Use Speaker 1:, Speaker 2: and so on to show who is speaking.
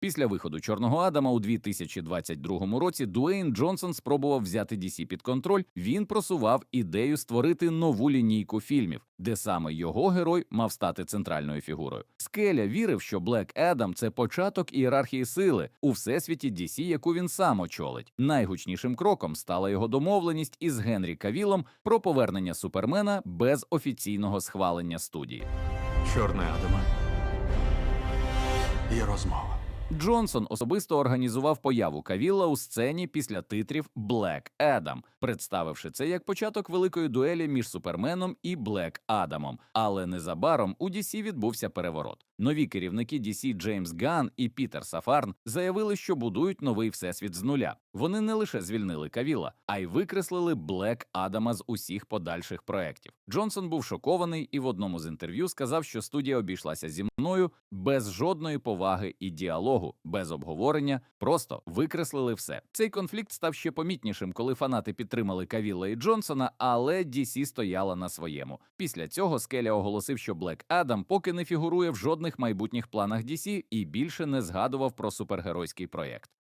Speaker 1: Після виходу Чорного Адама у 2022 році Дуейн Джонсон спробував взяти DC під контроль. Він просував ідею створити нову лінійку фільмів, де саме його герой мав стати центральною фігурою. Скеля вірив, що Блек Едам це початок ієрархії сили у всесвіті DC, яку він сам очолить. Найгучнішим кроком стала його домовленість із Генрі Кавілом про повернення Супермена без офіційного схвалення студії.
Speaker 2: Чорне Адаме. Є розмова.
Speaker 1: Джонсон особисто організував появу Кавіла у сцені після титрів Блек Едам, представивши це як початок великої дуелі між Суперменом і Блек Адамом. Але незабаром у DC відбувся переворот. Нові керівники DC Джеймс Ган і Пітер Сафарн заявили, що будують новий всесвіт з нуля. Вони не лише звільнили Кавіла, а й викреслили Блек Адама з усіх подальших проєктів. Джонсон був шокований і в одному з інтерв'ю сказав, що студія обійшлася зі мною без жодної поваги і діалогу, без обговорення, просто викреслили все. Цей конфлікт став ще помітнішим, коли фанати підтримали Кавіла і Джонсона, але DC стояла на своєму. Після цього Скеля оголосив, що Блек Адам поки не фігурує в жодних майбутніх планах DC і більше не згадував про супергеройський проєкт.